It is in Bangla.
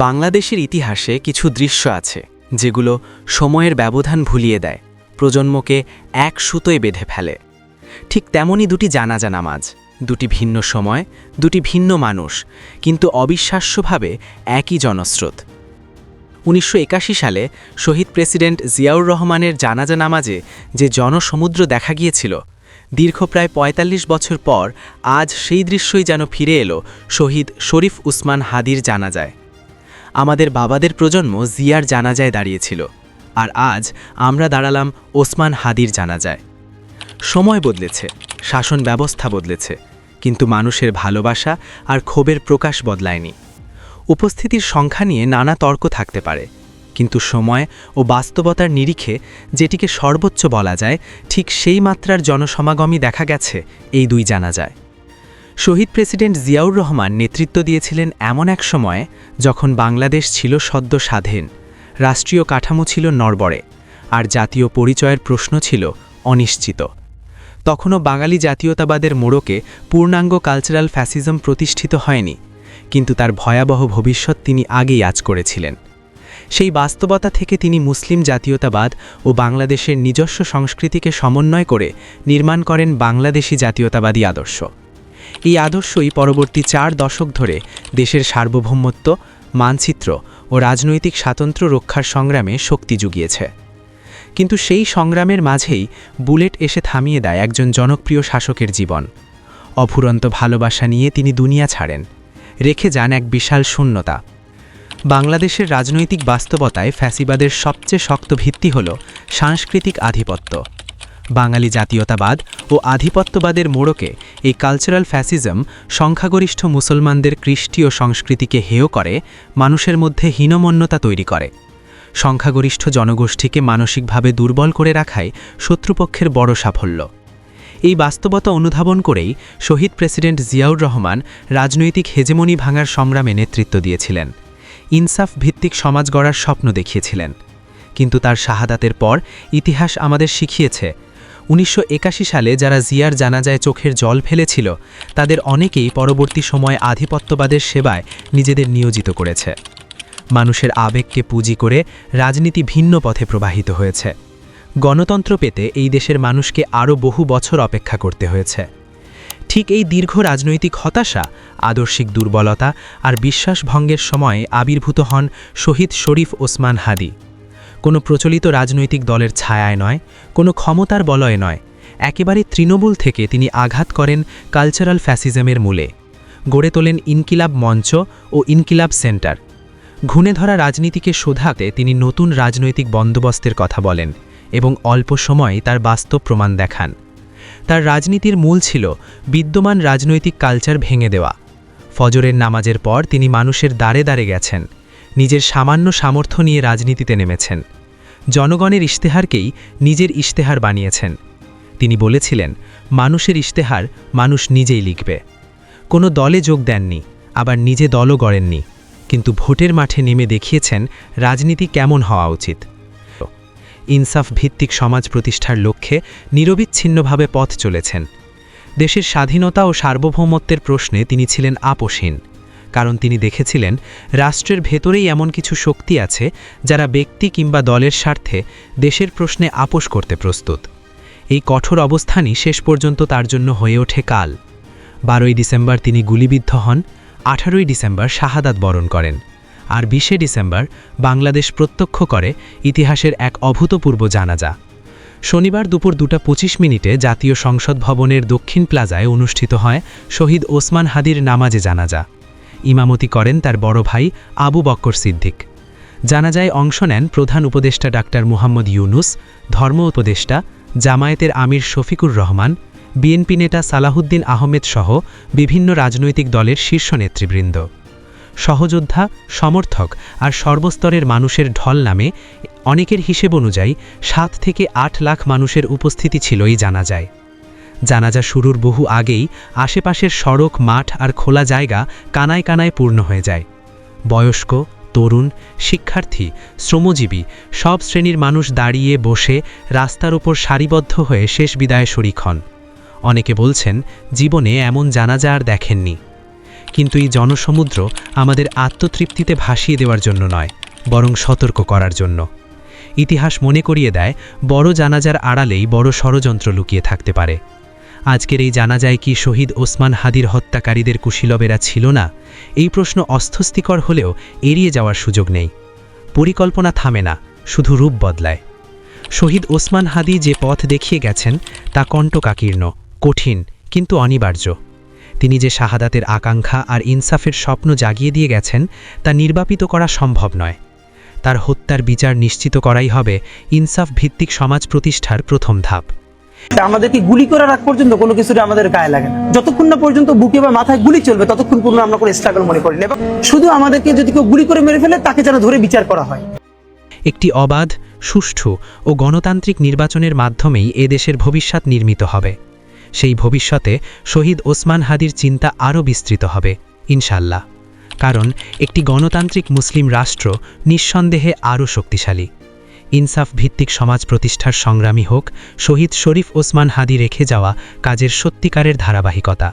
বাংলাদেশের ইতিহাসে কিছু দৃশ্য আছে, যেগুলো সময়ের ব্যবধান ভুলিয়ে দেয়, প্রজন্মকে এক সুতোয় বেঁধে ফেলে। ঠিক তেমনই দুটি জানাজা নামাজ, দুটি ভিন্ন সময়, দুটি ভিন্ন মানুষ, কিন্তু অবিশ্বাস্যভাবে একই জনস্রোত। উনিশশো একাশি সালে শহীদ প্রেসিডেন্ট জিয়াউর রহমানের জানাজা নামাজে যে জনসমুদ্র দেখা গিয়েছিল, দীর্ঘ প্রায় ৪৫ বছর পর আজ সেই দৃশ্যই যেন ফিরে এলো শহীদ শরীফ উসমান হাদির জানাজায়। আমাদের বাবাদের প্রজন্ম জিয়ার জানাজায় দাঁড়িয়েছিল। আর আজ আমরা দাঁড়ালাম ওসমান হাদির জানাজায়। সময় বদলেছে, শাসন ব্যবস্থা বদলেছে, কিন্তু মানুষের ভালোবাসা আর ক্ষোভের প্রকাশ বদলায়নি। উপস্থিতির সংখ্যা নিয়ে নানা তর্ক থাকতে পারে, কিন্তু সময় ও বাস্তবতার নিরিখে যেটিকে সর্বোচ্চ বলা যায়, ঠিক সেই মাত্রার জনসমাগমই দেখা গেছে এই দুই জানাজায়। শহীদ প্রেসিডেন্ট জিয়াউর রহমান নেতৃত্ব দিয়েছিলেন এমন এক সময়ে যখন বাংলাদেশ ছিল সদ্য স্বাধীন, রাষ্ট্রীয় কাঠামো ছিল নড়বড়ে, আর জাতীয় পরিচয়ের প্রশ্ন ছিল অনিশ্চিত। তখনও বাঙালি জাতীয়তাবাদের মোড়কে পূর্ণাঙ্গ কালচারাল ফ্যাসিজম প্রতিষ্ঠিত হয়নি, কিন্তু তার ভয়াবহ ভবিষ্যৎ তিনি আগেই আজ করেছিলেন। সেই বাস্তবতা থেকে তিনি মুসলিম জাতীয়তাবাদ ও বাংলাদেশের নিজস্ব সংস্কৃতিকে সমন্বয় করে নির্মাণ করেন বাংলাদেশি জাতীয়তাবাদী আদর্শ। এই আদর্শই পরবর্তী চার দশক ধরে দেশের সার্বভৌমত্ব, মানচিত্র ও রাজনৈতিক স্বাতন্ত্র্য রক্ষার সংগ্রামে শক্তি জুগিয়েছে। কিন্তু সেই সংগ্রামের মাঝেই বুলেট এসে থামিয়ে দেয় একজন জনপ্রিয় শাসকের জীবন। অফুরন্ত ভালোবাসা নিয়ে তিনি দুনিয়া ছাড়েন, রেখে যান এক বিশাল শূন্যতা। বাংলাদেশের রাজনৈতিক বাস্তবতায় ফ্যাসিবাদের সবচেয়ে শক্ত ভিত্তি হল সাংস্কৃতিক আধিপত্য। বাঙালি জাতীয়তাবাদ ও আধিপত্যবাদের মোড়কে এই কালচারাল ফ্যাসিজম সংখ্যাগরিষ্ঠ মুসলমানদের কৃষ্টি ও সংস্কৃতিকে হেয় করে, মানুষের মধ্যে হীনমন্যতা তৈরি করে। সংখ্যাগরিষ্ঠ জনগোষ্ঠীকে মানসিকভাবে দুর্বল করে রাখাই শত্রুপক্ষের বড় সাফল্য। এই বাস্তবতা অনুধাবন করেই শহীদ প্রেসিডেন্ট জিয়াউর রহমান রাজনৈতিক হেজেমনি ভাঙার সংগ্রামে নেতৃত্ব দিয়েছিলেন। ইনসাফ ভিত্তিক সমাজ গড়ার স্বপ্ন দেখিয়েছিলেন। কিন্তু তার শাহাদাতের পর ইতিহাস আমাদের শিখিয়েছে উনিশশো একাশি সালে যারা জিয়ার জানাজায় চোখের জল ফেলেছিল, তাদের অনেকেই পরবর্তী সময়ে আধিপত্যবাদের সেবায় নিজেদের নিয়োজিত করেছে। মানুষের আবেগকে পুঁজি করে রাজনীতি ভিন্ন পথে প্রবাহিত হয়েছে। গণতন্ত্র পেতে এই দেশের মানুষকে আরও বহু বছর অপেক্ষা করতে হয়েছে। ঠিক এই দীর্ঘ রাজনৈতিক হতাশা, আদর্শিক দুর্বলতা আর বিশ্বাসভঙ্গের সময়ে আবির্ভূত হন শহীদ শরীফ ওসমান হাদি। কোনো প্রচলিত রাজনৈতিক দলের ছায়ায় নয়, কোনো ক্ষমতার বলয়ে নয়। একেবারে তৃণমূল থেকে তিনি আঘাত করেন কালচারাল ফ্যাসিজমের মূলে। গড়ে তোলেন ইনকিলাব মঞ্চ ও ইনকিলাব সেন্টার। ঘুণে ধরা রাজনীতিকে শোধাতে তিনি নতুন রাজনৈতিক বন্দোবস্তের কথা বলেন এবং অল্প সময়ে তার বাস্তব প্রমাণ দেখান। তার রাজনীতির মূল ছিল বিদ্যমান রাজনৈতিক কালচার ভেঙে দেওয়া। ফজরের নামাজের পর তিনি মানুষের দ্বারে দ্বারে গেছেন। নিজের সামান্য সামর্থ্য নিয়ে রাজনীতিতে নেমেছেন। জনগণের ইশতেহারকেই নিজের ইশতেহার বানিয়েছেন। তিনি বলেছিলেন, মানুষের ইশতেহার মানুষ নিজেই লিখবে। কোনো দলে যোগ দেননি, আবার নিজে দলও গড়েননি। কিন্তু ভোটের মাঠে নেমে দেখিয়েছেন রাজনীতি কেমন হওয়া উচিত। ইনসাফ ভিত্তিক সমাজ প্রতিষ্ঠার লক্ষ্যে নিরবিচ্ছিন্নভাবে পথ চলেছেন। দেশের স্বাধীনতা ও সার্বভৌমত্বের প্রশ্নে তিনি ছিলেন আপোষহীন। কারণ তিনি দেখেছিলেন, রাষ্ট্রের ভেতরেই এমন কিছু শক্তি আছে যারা ব্যক্তি কিংবা দলের স্বার্থে দেশের প্রশ্নে আপোষ করতে প্রস্তুত। এই কঠোর অবস্থানই শেষ পর্যন্ত তার জন্য হয়ে ওঠে কাল। বারোই ডিসেম্বর তিনি গুলিবিদ্ধ হন, আঠারোই ডিসেম্বর শাহাদাত বরণ করেন আর বিশে ডিসেম্বর বাংলাদেশ প্রত্যক্ষ করে ইতিহাসের এক অভূতপূর্ব জানাজা। শনিবার দুপুর দুটা পঁচিশ মিনিটে জাতীয় সংসদ ভবনের দক্ষিণ প্লাজায় অনুষ্ঠিত হয় শহীদ ওসমান হাদির নামাজে জানাজা। ইমামতি করেন তার বড় ভাই আবু বক্কর সিদ্দিক। জানাজায় অংশ নেন প্রধান উপদেষ্টা ডাক্তার মুহাম্মদ ইউনুস, ধর্ম উপদেষ্টা জামায়াতের আমির শফিকুর রহমান, বিএনপি নেতা সালাহুদ্দিন আহমেদ সহ বিভিন্ন রাজনৈতিক দলের শীর্ষ নেতৃবৃন্দ। সহযোদ্ধা, সমর্থক আর সর্বস্তরের মানুষের ঢল নামে অনেকের হিসেব অনুযায়ী সাত থেকে আট লাখ মানুষের উপস্থিতি ছিলই জানা যায়। জানাজা শুরুর বহু আগেই আশেপাশের সড়ক, মাঠ আর খোলা জায়গা কানায় কানায় পূর্ণ হয়ে যায়। বয়স্ক, তরুণ, শিক্ষার্থী, শ্রমজীবী সব শ্রেণির মানুষ দাঁড়িয়ে বসে রাস্তার ওপর সারিবদ্ধ হয়ে শেষ বিদায় শরিক হন। অনেকে বলছেন, জীবনে এমন জানাজা আর দেখেননি। কিন্তু এই জনসমুদ্র আমাদের আত্মতৃপ্তিতে ভাসিয়ে দেওয়ার জন্য নয়, বরং সতর্ক করার জন্য। ইতিহাস মনে করিয়ে দেয়, বড় জানাজার আড়ালেই বড় ষড়যন্ত্র লুকিয়ে থাকতে পারে। আজকের এই জানা যায় কি শহীদ ওসমান হাদির হত্যাকারীদের কুশীলবেরা ছিল না? এই প্রশ্ন অস্থস্থিকর হলেও এড়িয়ে যাওয়ার সুযোগ নেই। পরিকল্পনা থামে না, শুধু রূপ বদলায়। শহীদ ওসমান হাদি যে পথ দেখিয়ে গেছেন, তা কণ্টকাকীর্ণ, কঠিন, কিন্তু অনিবার্য। তিনি যে শাহাদাতের আকাঙ্ক্ষা আর ইনসাফের স্বপ্ন জাগিয়ে দিয়ে গেছেন, তা নির্বাপিত করা সম্ভব নয়। তার হত্যার বিচার নিশ্চিত করাই হবে ইনসাফ ভিত্তিক সমাজ প্রতিষ্ঠার প্রথম ধাপ। আমাদেরকে গুলি করার আগ পর্যন্ত কোনো কিছুটা আমাদের গায়ে লাগে না। যতক্ষণ না পর্যন্ত বুকে বা মাথায় গুলি চলবে, ততক্ষণ পর্যন্ত আমরা কোনো স্ট্রাগল মনে করি না। এবং শুধু আমাদেরকে যদি কেউ গুলি করে মেরে ফেলে, তাকে যেন ধরে বিচার করা হয়। একটি অবাধ, সুষ্ঠু ও গণতান্ত্রিক নির্বাচনের মাধ্যমেই এদেশের ভবিষ্যৎ নির্মিত হবে। সেই ভবিষ্যতে শহীদ ওসমান হাদির চিন্তা আরও বিস্তৃত হবে ইনশাল্লাহ কারণ একটি গণতান্ত্রিক মুসলিম রাষ্ট্র নিঃসন্দেহে আরও শক্তিশালী। ইনসাফ ভিত্তিক সমাজ প্রতিষ্ঠার সংগ্রামী হোক, শহীদ শরীফ ওসমান হাদি রেখে যাওয়া কাজের সত্যিকারের ধারাবাহিকতা।